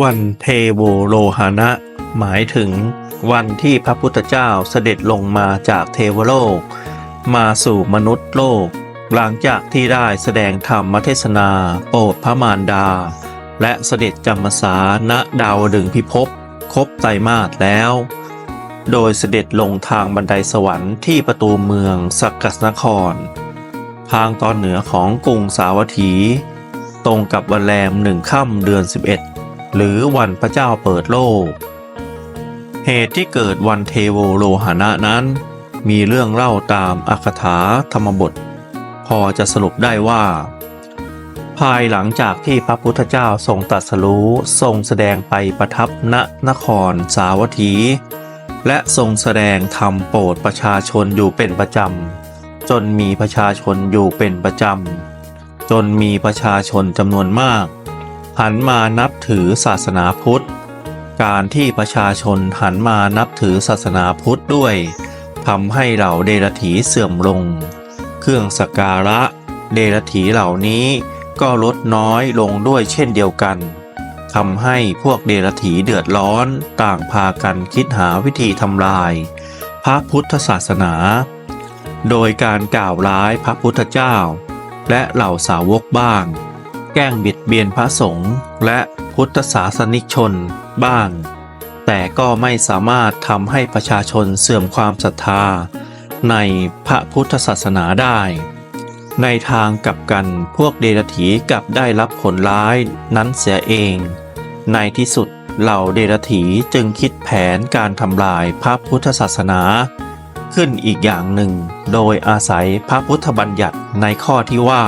วันเทโวโลหานะ หมายถึงวันที่พระพุทธเจ้าเสด็จลงมาจากเทวโลก มาสู่มนุษย์โลก หลังจากที่ได้แสดงธรรมเทศนาโปรดพระมารดา และเสด็จจำพรรษาณดาวดึงพิภพครบไตรมาสแล้ว โดยเสด็จลงทางบันไดสวรรค์ที่ประตูเมืองสักกัสนคร ทางตอนเหนือของกรุงสาวัตถี ตรงกับวันแรมหนึ่งค่ำเดือน 11 หรือวันพระเจ้าเปิดโลก เหตุที่เกิดวันเทโวโลหานะนั้น มีเรื่องเล่าตามอักขถาธรรมบท พอจะสรุปได้ว่า ภายหลังจากที่พระพุทธเจ้าทรงตรัสรู้ทรงแสดงไปประทับณนครสาวัตถี และทรงแสดงธรรมโปรดประชาชนอยู่เป็นประจำ จนมีประชาชนอยู่เป็นประจำจนมีประชาชนจำนวนมาก หันมานับถือศาสนาพุทธ การที่ประชาชนหันมานับถือศาสนาพุทธด้วยทำให้เหล่าเดรัจฉีเสื่อมลง เครื่องสักการะเดรัจฉีเหล่านี้ก็ลดน้อยลงด้วยเช่นเดียวกันทำให้พวกเดรัจฉีเดือดร้อนต่างพากันคิดหาวิธีทำลาย พระพุทธศาสนา โดยการกล่าวร้ายพระพุทธเจ้า และเหล่าสาวกบ้าง แกล้งบิดเบียนพระสงฆ์และพุทธศาสนิกชนบ้าง แต่ก็ไม่สามารถทำให้ประชาชนเสื่อมความศรัทธา ในพระพุทธศาสนาได้ ในทางกลับกันพวกเดรัจฉีกลับได้รับผลร้ายนั้นเสียเอง ในที่สุดเหล่าเดรัจฉีจึงคิดแผนการทำลายพระพุทธศาสนา ขึ้นอีกอย่างหนึ่ง โดยอาศัยพระพุทธบัญญัติในข้อที่ว่า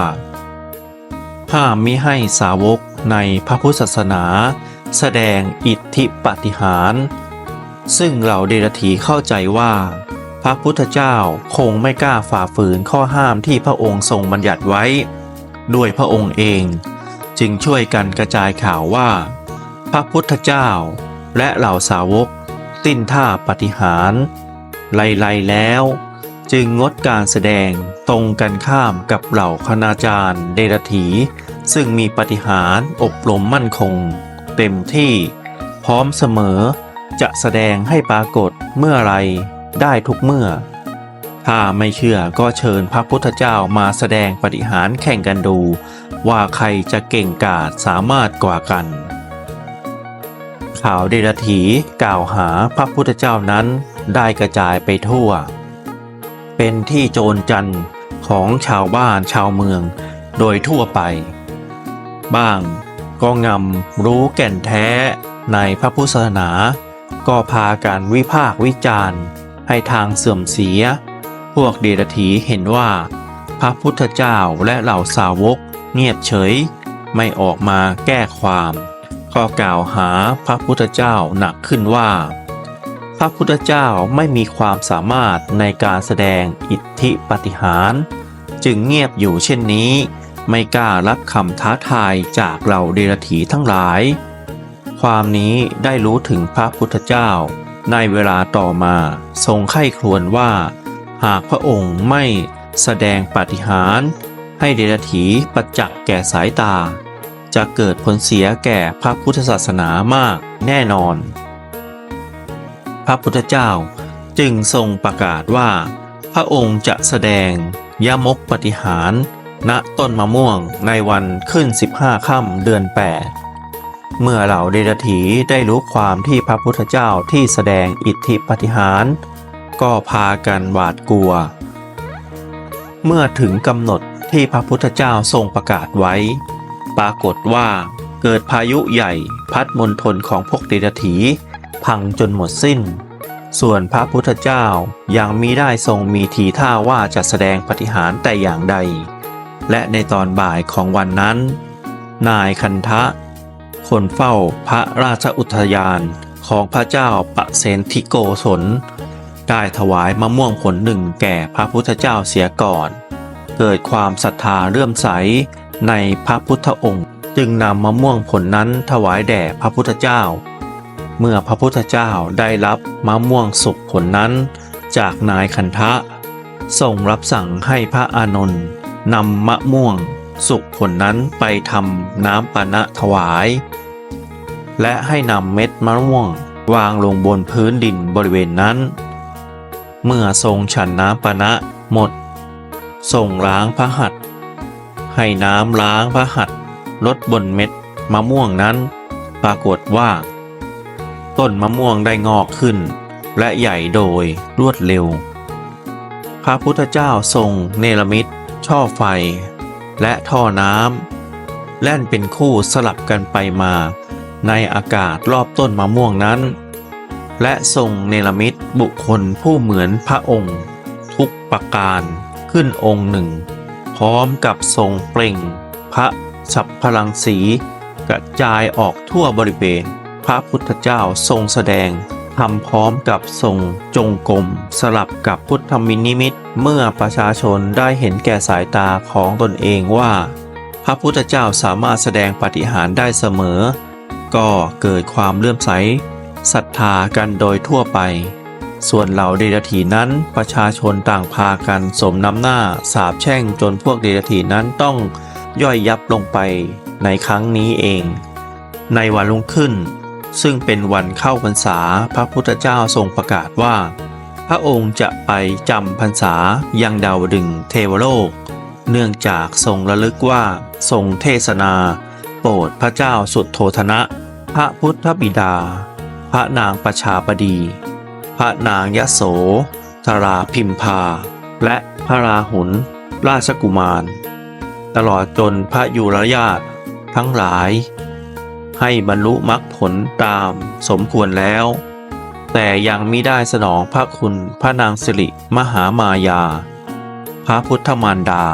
ห้ามมิให้สาวกในพระพุทธศาสนา แสดงอิทธิปาฏิหาริย์ซึ่งเหล่าเดรัจฉีเข้าใจว่า พระพุทธเจ้าคงไม่กล้าฝ่าฝืนข้อห้ามที่พระองค์ทรงบัญญัติไว้ ด้วยพระองค์เอง จึงช่วยกันกระจายข่าวว่า พระพุทธเจ้าและเหล่าสาวกติ้นท่าปฏิหารไล่ๆแล้ว จึงงดการแสดงตรงกันข้ามกับเหล่าคณาจารย์เดรัจฉี ซึ่งมีปฏิหารอบรมมั่นคง เต็มที่พร้อมเสมอ จะแสดงให้ปรากฏเมื่อไรได้ทุกเมื่อ ถ้าไม่เชื่อก็เชิญพระพุทธเจ้ามาแสดงปฏิหารแข่งกันดู ว่าใครจะเก่งกาจสามารถกว่ากัน ข่าวเดรัจฉีกล่าวหาพระพุทธเจ้านั้นได้กระจายไปทั่ว เป็นที่โจรจันทร์ของชาวบ้านชาวเมืองโดยทั่วไป บ้าง ก็งำรู้แก่นแท้ในพระพุทธศาสนา ก็พากันวิพากวิจารณ์ ให้ทางเสื่อมเสีย พวกเดรัจฉีเห็นว่า พระพุทธเจ้าและเหล่าสาวกเงียบเฉย ไม่ออกมาแก้ความก็กล่าวหาพระพุทธเจ้าหนักขึ้นว่า พระพุทธเจ้าไม่มีความสามารถในการแสดงอิทธิปฏิหาร จึงเงียบอยู่เช่นนี้ ไม่กล้ารับคำท้าทายจากเหล่าเดรัจฉีทั้งหลาย ความนี้ได้รู้ถึงพระพุทธเจ้า ในเวลาต่อมาทรงไข้ครวญว่า หากพระองค์ไม่แสดงปาฏิหาริย์ให้เดรัจฉีประจักษ์แก่สายตา จะเกิดผลเสียแก่พระพุทธศาสนามากแน่นอน พระพุทธเจ้าจึงทรงประกาศว่า พระองค์จะแสดงยมกปฏิหาร ณต้นมะม่วงในวันขึ้น 15ค่ำเดือน 8 เมื่อเหล่าเดรัจฉีได้รู้ความที่พระพุทธเจ้าที่แสดงอิทธิปฏิหาร ก็พากันหวาดกลัว เมื่อถึงกำหนดที่พระพุทธเจ้าทรงประกาศไว้ ปรากฏว่าเกิดพายุใหญ่พัดมณฑลของพวกเดรัจฉีพังจนหมดสิ้น ส่วนพระพุทธเจ้ายังมิได้ทรงมีทีท่าว่าจะแสดงปฏิหารแต่อย่างใด และในตอนบ่ายของวันนั้น นายคันทะ คนเฝ้าพระราชอุทยานของพระเจ้าปะเซนทิโกศลได้ถวายมะม่วงผลหนึ่งแก่พระพุทธเจ้าเสียก่อน เกิดความศรัทธาเลื่อมใสในพระพุทธองค์ จึงนำมะม่วงผลนั้นถวายแด่พระพุทธเจ้า เมื่อพระพุทธเจ้าได้รับมะม่วงสุกผลนั้น จากนายคันทะทรงรับสั่งให้พระอานนท์ นำมะม่วง สุกผลนั้นไปทำน้ำปานะถวาย และให้นำเม็ดมะม่วงวางลงบนพื้นดินบริเวณนั้น เมื่อทรงฉันน้ำปานะหมด ทรงล้างพระหัตถ์ให้น้ำล้างพระหัตถ์ลดบนเม็ดมะม่วงนั้น ปรากฏว่า ต้นมะม่วงได้งอกขึ้น และใหญ่โดยรวดเร็ว พระพุทธเจ้าทรงเนรมิต ช่อไฟ และท่อน้ำแล่นเป็นคู่สลับกันไปมา ในอากาศรอบต้นมะม่วงนั้น และทรงเนรมิตบุคคลผู้เหมือนพระองค์ ทุกประการขึ้นองค์หนึ่ง พร้อมกับทรงเปล่งพระฉับพลังสี กระจายออกทั่วบริเวณพระพุทธเจ้าทรงแสดง ทำพร้อมกับทรงจงกรมสลับกับพุทธมินิมิต เมื่อประชาชนได้เห็นแก่สายตาของตนเองว่า พระพุทธเจ้าสามารถแสดงปฏิหารได้เสมอ ก็เกิดความเลื่อมใสศรัทธากันโดยทั่วไป ส่วนเหล่าเดรัจฉีนั้นประชาชนต่างพากันสมน้ำหน้าสาบแช่งจนพวกเดรัจฉีนั้นต้องย่อยยับลงไปในครั้งนี้เอง ในวันรุ่งขึ้น ซึ่งเป็นวันเข้าพรรษาพระพุทธเจ้าทรงประกาศว่า พระองค์จะไปจำพรรษายังดาวดึงเทวโลก เนื่องจากทรงระลึกว่าทรงเทศนา โปรดพระเจ้าสุดโทธนะ พระพุทธบิดา พระนางประชาบดี พระนางยโสธราพิมพา และพระราหุลราชกุมาร ตลอดจนพระยุรญาตทั้งหลาย ให้บรรลุมรรคผลตามสมควรแล้ว แต่ยังมิได้สนองพระคุณพระนางสิริมหามายา พระพุทธมารดา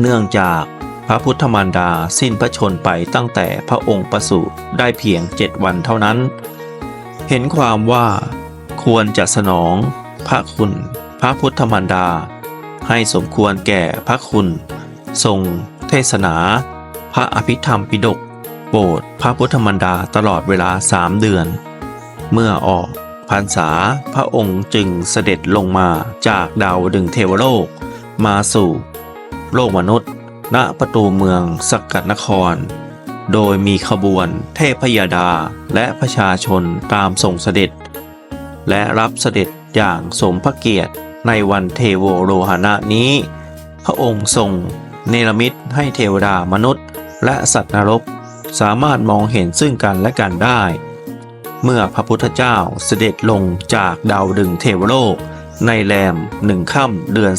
เนื่องจากพระพุทธมารดาสิ้นพระชนไปตั้งแต่พระองค์ประสูติได้เพียงเจ็ดวันเท่านั้น เห็นความว่าควรจะสนองพระคุณ พระพุทธมารดา ให้สมควรแก่พระคุณ ทรงเทศนา พระอภิธรรมปิฎก โปรดพระพุทธมารดาตลอดเวลาสามเดือน เมื่อออกพรรษาพระองค์จึงเสด็จลงมาจากดาวดึงเทวโลก มาสู่ โลกมนุษย์ ณประตูเมืองสกกัดนคร โดยมีขบวนเทพยดาและประชาชนตามส่งเสด็จ และรับเสด็จอย่างสมพระเกียรติในวันเทโวโรหณะนี้ พระองค์ทรงเนรมิตให้เทวดามนุษย์ และสัตว์นรก สามารถมองเห็นซึ่งกันและกันได้ เมื่อพระพุทธเจ้าเสด็จลงจากดาวดึงเทวโลก ในแรมหนึ่งค่ำเดือน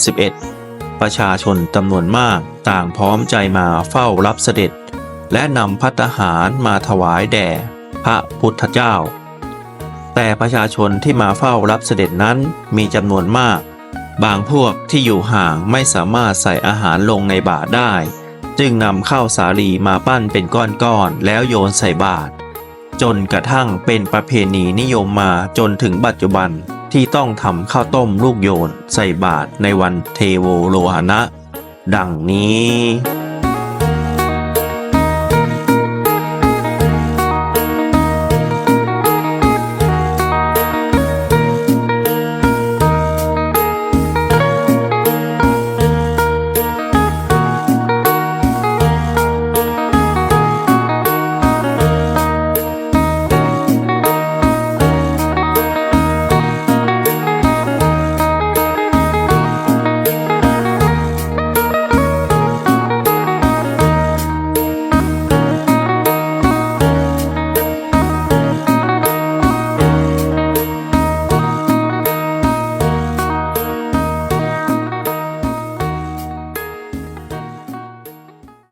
11 ประชาชนจำนวนมากต่างพร้อมใจมาเฝ้ารับเสด็จ และนำพัตตาหารมาถวายแด่ พระพุทธเจ้า แต่ประชาชนที่มาเฝ้ารับเสด็จนั้นมีจำนวนมาก บางพวกที่อยู่ห่างไม่สามารถใส่อาหารลงในบาตรได้ จึงนำข้าวสาลีมาปั้นเป็นก้อนๆแล้วโยนใส่บาตรจนกระทั่งเป็นประเพณีนิยมมาจนถึงปัจจุบันที่ต้องทำข้าวต้มลูกโยนใส่บาตรในวันเทโวโลหณะดังนี้